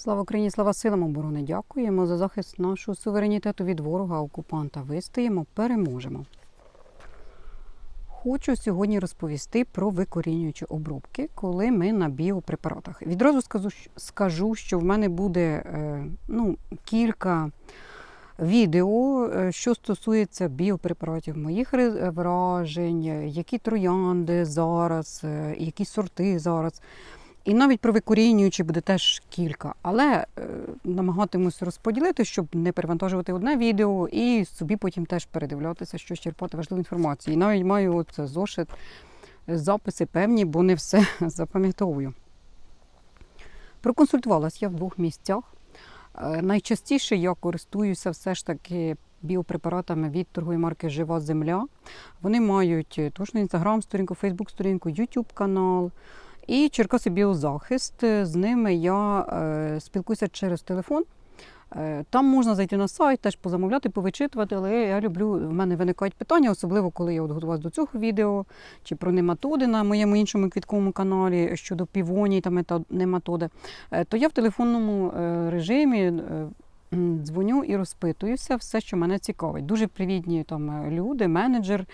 Слава Україні, слава силам оборони! Дякуємо за захист нашого суверенітету від ворога окупанта. Вистоїмо, переможемо. Хочу сьогодні розповісти про викорінюючі обробки, коли ми на біопрепаратах. Відразу скажу, скажу що в мене буде е, ну, кілька відео, е, що стосується біопрепаратів, моїх вражень, е, які троянди зараз, які сорти зараз. І навіть про викорінюючі буде теж кілька, але е, намагатимусь розподілити, щоб не перевантажувати одне відео і собі потім теж передивлятися, що черпати важливу інформацію. І навіть маю от зошит, записи певні, бо не все запам'ятовую. Проконсультувалась я в двох місцях. Е, Найчастіше я користуюся все ж таки біопрепаратами від торгової марки Жива Земля. Вони мають е, точно інстаграм-сторінку, фейсбук-сторінку, ютуб канал. І Черкаси Біозахист. З ними я е, спілкуюся через телефон. Е, Там можна зайти на сайт, теж позамовляти, повичитувати, але я люблю, в мене виникають питання, особливо коли я от готувалася до цього відео, чи про нематоди на моєму іншому квітковому каналі щодо півоній та нематоди. Е, То я в телефонному е, режимі е, дзвоню і розпитуюся все, що мене цікавить. Дуже привітні там е, люди, менеджер.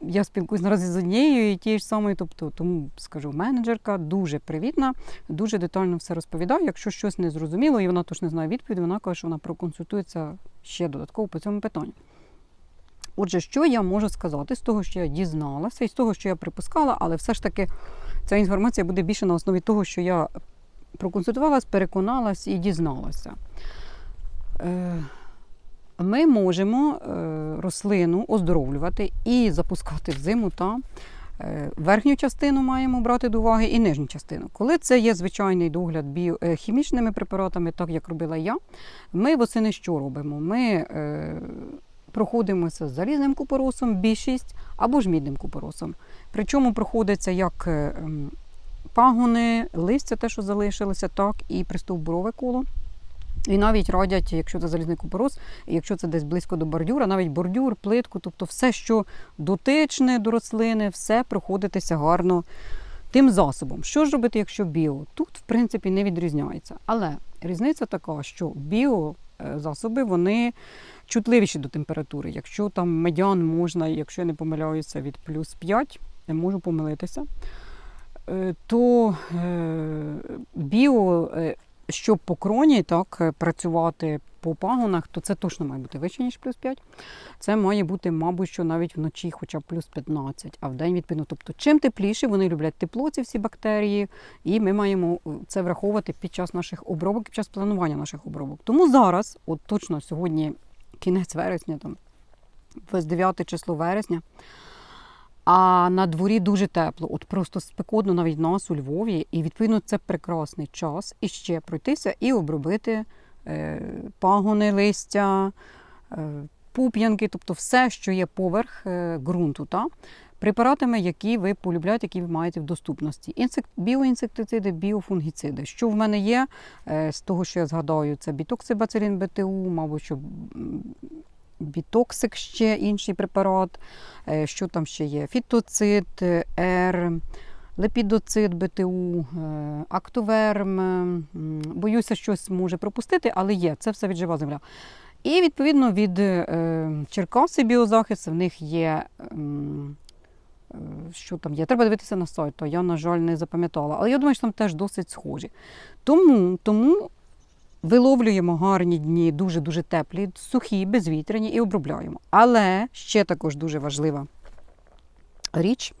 Я спілкуюсь наразі з однією і тією ж самою, тобто тому скажу, менеджерка дуже привітна, дуже детально все розповідає. Якщо щось не зрозуміло і вона точно не знає відповідь, вона каже, що вона проконсультується ще додатково по цьому питанню. Отже, що я можу сказати з того, що я дізналася, і з того, що я припускала, але все ж таки ця інформація буде більше на основі того, що я проконсультувалась, переконалась і дізналася. Е, Ми можемо е, рослину оздоровлювати і запускати в зиму та е, верхню частину маємо брати до уваги і нижню частину. Коли це є звичайний догляд біо, е, препаратами, так як робила я, ми восени що робимо? Ми проходимося з залізним купоросом, більшість або ж мідним купоросом. Причому проходиться як е, пагони, листя, те, що залишилося, так і пристовбурове коло. І навіть радять, якщо це залізний купорос, якщо це десь близько до бордюра, навіть бордюр, плитку, тобто все, що дотичне до рослини, все проходитися гарно тим засобом. Що ж робити, якщо біо? Тут, в принципі, не відрізняється. Але різниця така, що біо е, засоби вони чутливіші до температури. Якщо там медян можна, якщо я не помиляюся, від плюс 5, я можу помилитися, е, то е, біо, щоб по кроні так, е, працювати по пагонах, то це точно має бути вище, ніж плюс 5. Це має бути, мабуть, що навіть вночі хоча б плюс 15, а в день відповідно. Тобто, чим тепліше, вони люблять тепло, ці всі бактерії, і ми маємо е, це враховувати під час наших обробок, під час планування наших обробок. Тому зараз, от точно сьогодні, кінець вересня, там 29 число вересня. А на дворі дуже тепло, от просто спекотно навіть нас у Львові, і відповідно це прекрасний час іще пройтися і обробити е, пагони, листя, е, пуп'янки, тобто все, що є поверх е, ґрунту, та? препаратами, які ви полюбляєте, які ви маєте в доступності. Інсект, біоінсектициди, біофунгіциди. Що в мене є, е, з того, що я згадаю, це бітоксибацилін БТУ, мабуть, що бітоксик ще інший препарат. Е, Що там ще є? Фітоцид, е, Р, лепідоцид, БТУ, е, актоверм. Боюся, щось може пропустити, але є. Це все від жива земля. І відповідно від Черкаси біозахист в них є. Що там є? Треба дивитися на сайт, то я, на жаль, не запам'ятала. Але я думаю, що там теж досить схожі. Тому, тому виловлюємо гарні дні, дуже-дуже теплі, сухі, безвітряні і обробляємо. Але ще також дуже важлива річ,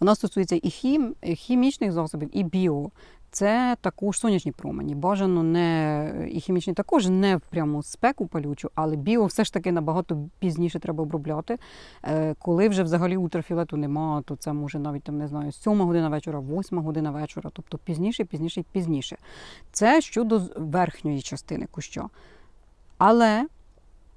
вона стосується і хім, хімічних засобів, і біо. Це також сонячні промені. Бажано не і хімічні також не в пряму спеку палючу, але біо все ж таки набагато пізніше треба обробляти. Е, Коли вже взагалі ультрафіолету немає, то це може навіть там не знаю, 7 година вечора, 8 година вечора, тобто пізніше, пізніше, і пізніше. Це щодо верхньої частини куща. Але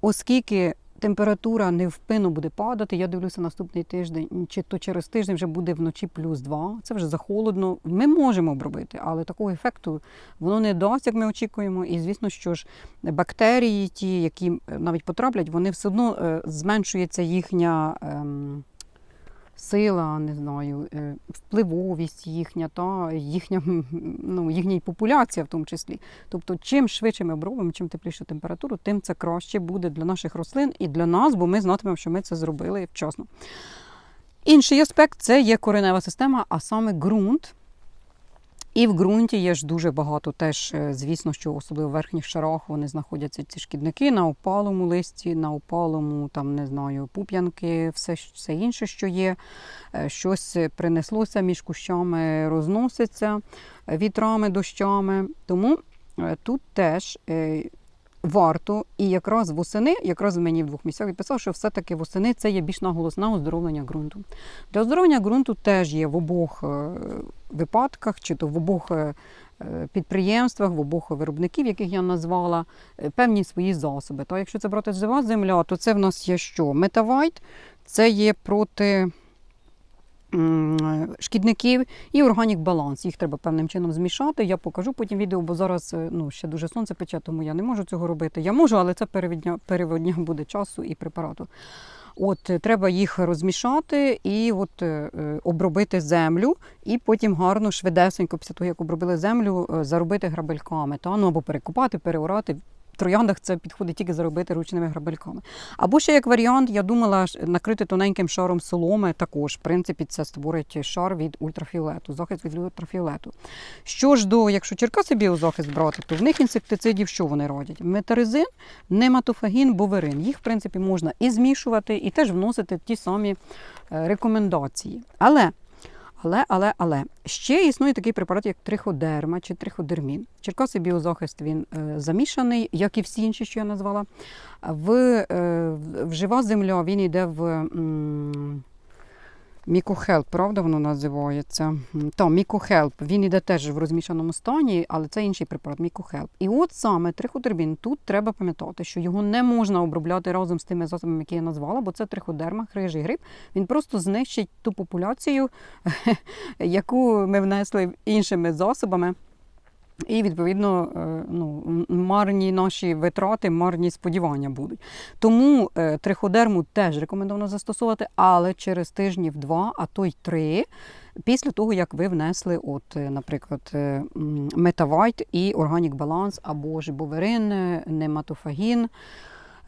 оскільки температура невпинно буде падати, я дивлюся наступний тиждень, чи то через тиждень вже буде вночі плюс 2, це вже захолодно. Ми можемо обробити, але такого ефекту воно не дасть, як ми очікуємо. І звісно, що ж бактерії, ті, які е, навіть потраплять, вони все одно е, зменшується їхня. ем, сила, не знаю, е, впливовість їхня, та їхня, ну, їхня популяція в тому числі. Тобто, чим швидше ми обробимо, чим теплішу температуру, тим це краще буде для наших рослин і для нас, бо ми знатимемо, що ми це зробили вчасно. Інший аспект це є коренева система, а саме ґрунт. І в ґрунті є ж дуже багато теж, е, звісно, що особливо в верхніх шарах вони знаходяться ці шкідники на опалому листі, на опалому, там не знаю, пуп'янки, все, все інше, що є. Е, Щось принеслося між кущами, розноситься е, вітрами, дощами. Тому е, тут теж варто, і якраз восени, якраз мені в двох місцях відписав, що все-таки восени це є більш наголос на оздоровлення ґрунту. Для оздоровлення ґрунту теж є в обох е, випадках, чи то в обох е, підприємствах, в обох виробників, яких я назвала, е, певні свої засоби. Та якщо це брати жива земля, то це в нас є що? Метавайт це є проти. Шкідників і органік баланс. Їх треба певним чином змішати. Я покажу потім відео, бо зараз е, ну, ще дуже сонце пече, тому я не можу цього робити. Я можу, але це переводня, переводня буде часу і препарату. От е, треба їх розмішати і от е, обробити землю, і потім гарно, швидесенько, після того, як обробили землю, заробити грабельками. Та? Ну або перекопати, переорати. Трояндах це підходить тільки заробити ручними грабельками. Або ще як варіант, я думала накрити тоненьким шаром соломи. Також, в принципі, це створить шар від ультрафіолету, захист від ультрафіолету. Що ж до, якщо Черкаси біозахист брати, то в них інсектицидів що вони родять? Метаризин, нематофагін, боверин. Їх, в принципі, можна і змішувати, і теж вносити ті самі е, рекомендації. Але, але, але, але ще існує такий препарат, як триходерма чи триходермін. Черкаси біозахист він е, замішаний, як і всі інші, що я назвала. В, е, в- жива земля він йде в. м, Мікохелп, правда, воно називається? То Мікухелп, Він іде теж в розмішаному стані, але це інший препарат Мікухелп. І от саме триходермін, тут треба пам'ятати, що його не можна обробляти разом з тими засобами, які я назвала, бо це триходерма, хрижий гриб. Він просто знищить ту популяцію, яку ми внесли іншими засобами. І відповідно е, ну, марні наші витрати, марні сподівання будуть. Тому е, триходерму теж рекомендовано застосовувати, але через тижнів два, а то й три, після того як ви внесли, от, е, наприклад, метавайт і органік баланс, або ж боверин, нематофагін,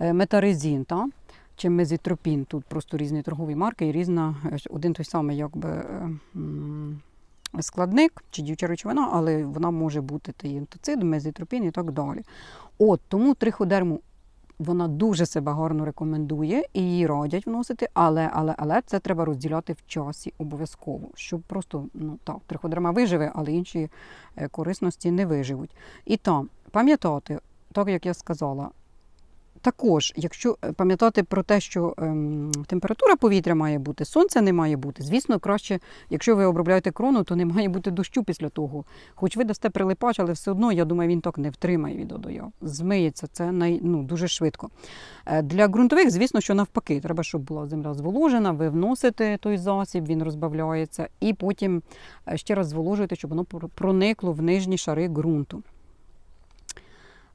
метарезін. Та? Чи мезітропін. Тут просто різні торгові марки і різна, один той самий якби, складник чи діюча речовина, але вона може бути та інтоцид, мезітропін і так далі. От тому триходерму вона дуже себе гарно рекомендує і її радять вносити, але, але, але це треба розділяти в часі обов'язково, щоб просто ну так, триходерма виживе, але інші е, корисності не виживуть. І там пам'ятати, так як я сказала. Також, якщо е, пам'ятати про те, що ем, температура повітря має бути, сонця не має бути. Звісно, краще, якщо ви обробляєте крону, то не має бути дощу після того. Хоч ви дасте прилипач, але все одно, я думаю, він так не втримає від. Змиється це най, ну, дуже швидко. Е, Для ґрунтових, звісно, що навпаки, треба, щоб була земля зволожена, ви вносите той засіб, він розбавляється, і потім е, ще раз зволожуєте, щоб воно проникло в нижні шари ґрунту.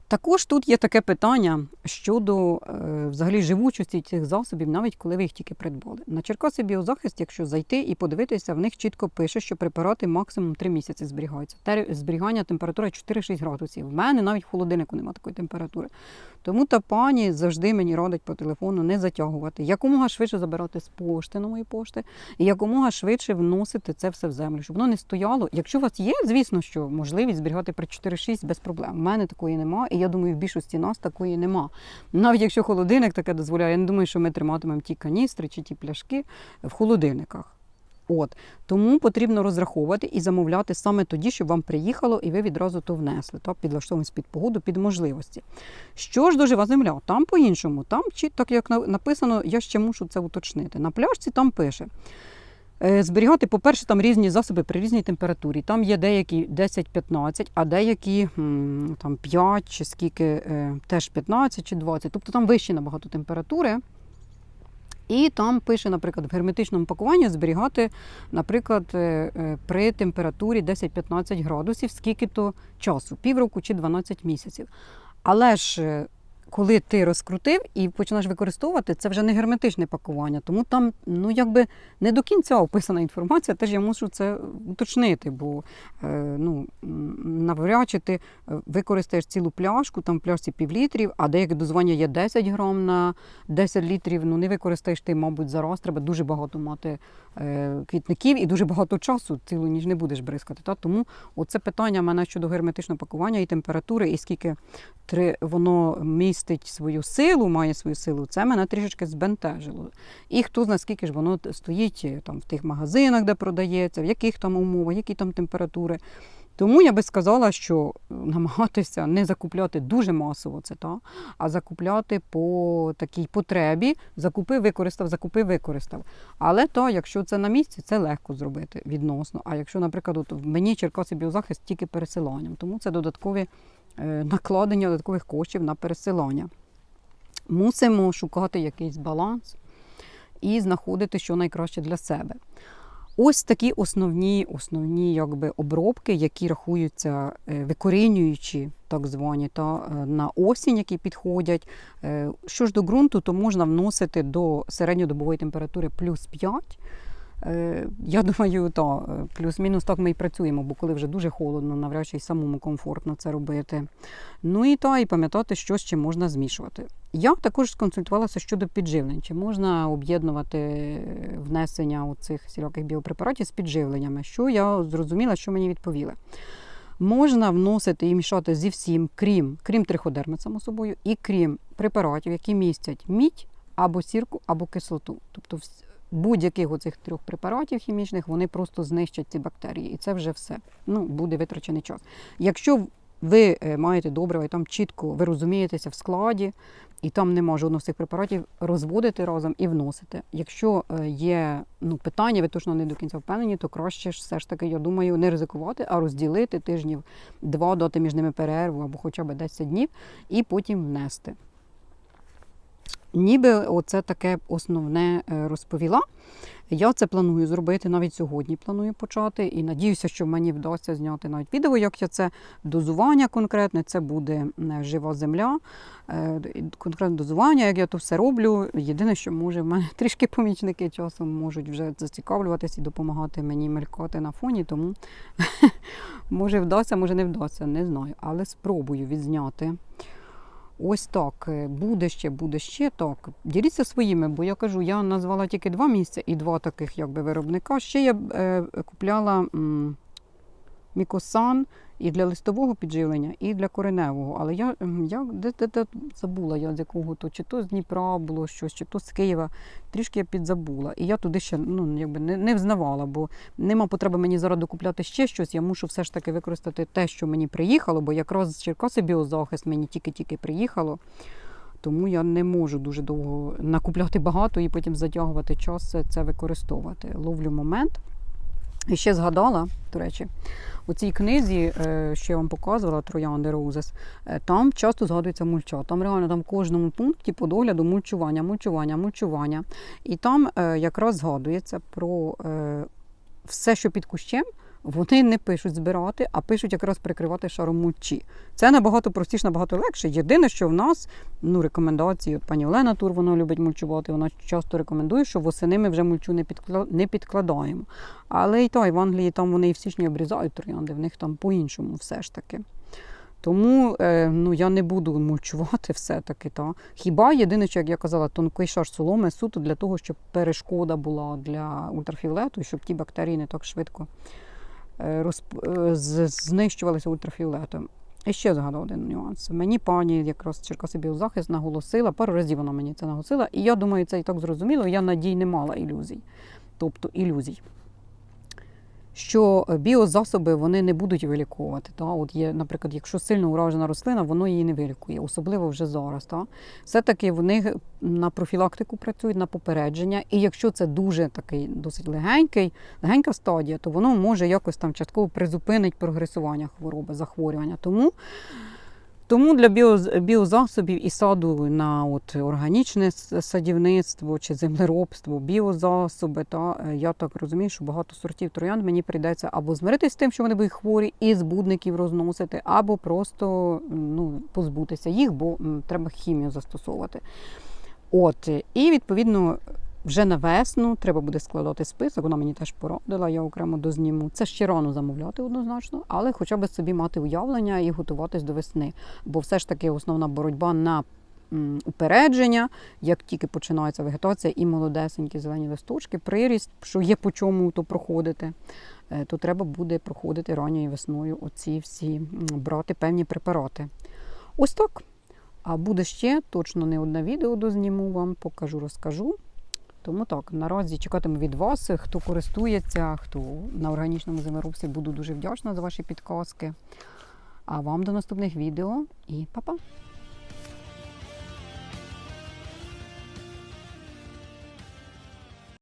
Також тут є таке питання щодо е, взагалі живучості цих засобів, навіть коли ви їх тільки придбали. На Черкаси біозахист, якщо зайти і подивитися, в них чітко пише, що препарати максимум 3 місяці зберігаються. Зберігання температури 4-6 градусів. В мене навіть в холодильнику немає такої температури. Тому та пані завжди мені радить по телефону не затягувати, якомога швидше забирати з пошти нової пошти, і якомога швидше вносити це все в землю, щоб воно не стояло. Якщо у вас є, звісно, що можливість зберігати при 4-6 без проблем. У мене такої немає, і я думаю, в більшості нас такої нема. Навіть якщо холодильник таке дозволяє, я не думаю, що ми триматимемо ті каністри чи ті пляшки в холодильниках. От тому потрібно розраховувати і замовляти саме тоді, щоб вам приїхало, і ви відразу то внесли. Так, підлаштовуємось під погоду, під можливості. Що ж до жива земля? Там по-іншому, там чи так як написано, я ще мушу це уточнити. На пляшці там пише. Е, Зберігати, по-перше, там різні засоби при різній температурі. Там є деякі 10-15, а деякі там 5 чи скільки, е, теж 15 чи 20. Тобто там вищі набагато температури. І там пише, наприклад, в герметичному пакуванні зберігати, наприклад, е, при температурі 10-15 градусів, скільки то часу, півроку чи 12 місяців. Але ж коли ти розкрутив і починаєш використовувати, це вже не герметичне пакування. Тому там ну якби не до кінця описана інформація, теж я мушу це уточнити, бо е, ну, навряд чи ти е, використаєш цілу пляшку, там в пляшці півлітрів, а деяке дозування є 10 грам на 10 літрів. Ну не використаєш ти, мабуть, зараз. Треба дуже багато мати е, квітників і дуже багато часу цілу ніж не будеш бризкати. Та? Тому оце питання в мене щодо герметичного пакування і температури, і скільки три, воно містить свою силу, має свою силу, це мене трішечки збентежило. І хто знає, скільки ж воно стоїть е, там в тих магазинах, де продається, в яких там умовах, які там температури. Тому я би сказала, що е, намагатися не закупляти дуже масово це та, а закупляти по такій потребі, закупив, використав, закупив, використав. Але то, якщо це на місці, це легко зробити відносно. А якщо, наприклад, от мені Черкаси біозахист тільки пересиланням, тому це додаткові накладення додаткових коштів на пересилання. Мусимо шукати якийсь баланс і знаходити, що найкраще для себе. Ось такі основні, основні якби, обробки, які рахуються е, викорінюючі, так звані, та, е, на осінь, які підходять. Е, Що ж до ґрунту, то можна вносити до середньодобової температури плюс 5. Е, Я думаю, та, е, плюс-мінус так ми і працюємо, бо коли вже дуже холодно, навряд чи й самому комфортно це робити. Ну і та, і пам'ятати, що з чим можна змішувати. Я також сконсультувалася щодо підживлень. Чи можна об'єднувати е, внесення цих всіляких біопрепаратів з підживленнями? Що я зрозуміла, що мені відповіли. Можна вносити і мішати зі всім, крім, крім триходерми, само собою, і крім препаратів, які містять мідь або сірку, або кислоту. Тобто будь-яких оцих трьох препаратів хімічних вони просто знищать ці бактерії, і це вже все. Ну, буде витрачений час. Якщо ви е, маєте добрива і там чітко ви розумієтеся в складі, і там нема жодного з цих препаратів, розводите разом і вносите. Якщо е, є ну, питання, ви точно не до кінця впевнені, то краще ж все ж таки, я думаю, не ризикувати, а розділити тижнів два, дати між ними перерву або хоча б 10 днів, і потім внести. Ніби оце таке основне е, розповіла. Я це планую зробити навіть сьогодні. Планую почати і надіюся, що мені вдасться зняти навіть відео, як я це дозування конкретне. Це буде жива земля, е, конкретне дозування, як я то все роблю. Єдине, що може, в мене трішки помічники часом можуть вже зацікавлюватися і допомагати мені мелькати на фоні, тому може вдасться, може не вдасться, не знаю. Але спробую відзняти. Ось так. е, Буде ще, буде ще так. Діліться своїми, бо я кажу, я назвала тільки два місця і два таких якби виробника. Ще я е, купляла м, мікосан і для листового підживлення, і для кореневого. Але я, я де, де, де забула я з якого то, чи то з Дніпра було щось, чи то з Києва. Трішки я підзабула. І я туди ще ну, якби не, не взнавала, бо нема потреби мені зараз докупляти ще щось. Я мушу все ж таки використати те, що мені приїхало, бо якраз з Черкаси біозахист мені тільки-тільки приїхало. Тому я не можу дуже довго накупляти багато і потім затягувати час це використовувати. Ловлю момент. І ще згадала, до речі, у цій книзі, е, що я вам показувала, Троянди Роузес, е, там часто згадується мульча. Там реально там в кожному пункті по догляду мульчування, мульчування, мульчування. І там е, якраз згадується про все, що під кущем. Вони не пишуть збирати, а пишуть якраз прикривати шаром мульчі. Це набагато простіше, набагато легше. Єдине, що в нас ну, рекомендації, от пані Олена Тур, вона любить мульчувати, вона часто рекомендує, що восени ми вже мульчу не, підкла... не підкладаємо. Але і та, і в Англії там вони і в січні обрізають троянди, в них там по-іншому все ж таки. Тому е, ну, я не буду мульчувати все-таки. Та. Хіба єдине, що, як я казала, тонкий шар соломи суто для того, щоб перешкода була для ультрафіолету, щоб ті бактерії не так швидко розп... е, знищувалися ультрафіолетом. І ще згадав один нюанс. Мені пані якраз Черкасибіозахист наголосила, пару разів вона мені це наголосила, і я думаю, це і так зрозуміло. Я надій не мала ілюзій. Тобто ілюзій. Що біозасоби вони не будуть вилікувати. Та? От є, наприклад, якщо сильно уражена рослина, воно її не вилікує, особливо вже зараз. Та? Все-таки вони на профілактику працюють, на попередження. І якщо це дуже такий досить легенький, легенька стадія, то воно може якось там частково призупинить прогресування хвороби, захворювання. Тому Тому для біоз- біозасобів і саду на от органічне садівництво чи землеробство, біозасоби, та е, я так розумію, що багато сортів троянд мені прийдеться або змиритися з тим, що вони будуть хворі, і збудників розносити, або просто ну, позбутися їх, бо треба хімію застосовувати. От, і відповідно. Вже на весну треба буде складати список. Вона мені теж порадила, я окремо дозніму. Це ще рано замовляти однозначно, але хоча б собі мати уявлення і готуватись до весни. Бо все ж таки основна боротьба на упередження, як тільки починається вегетація і молодесенькі зелені листочки, приріст, що є по чому то проходити, е, то треба буде проходити ранньою весною оці всі брати певні препарати. Ось так. А буде ще точно не одне відео дозніму вам, покажу, розкажу. Тому так, наразі чекатиму від вас, хто користується, хто на органічному землеробстві, буду дуже вдячна за ваші підказки. А вам до наступних відео і па-па!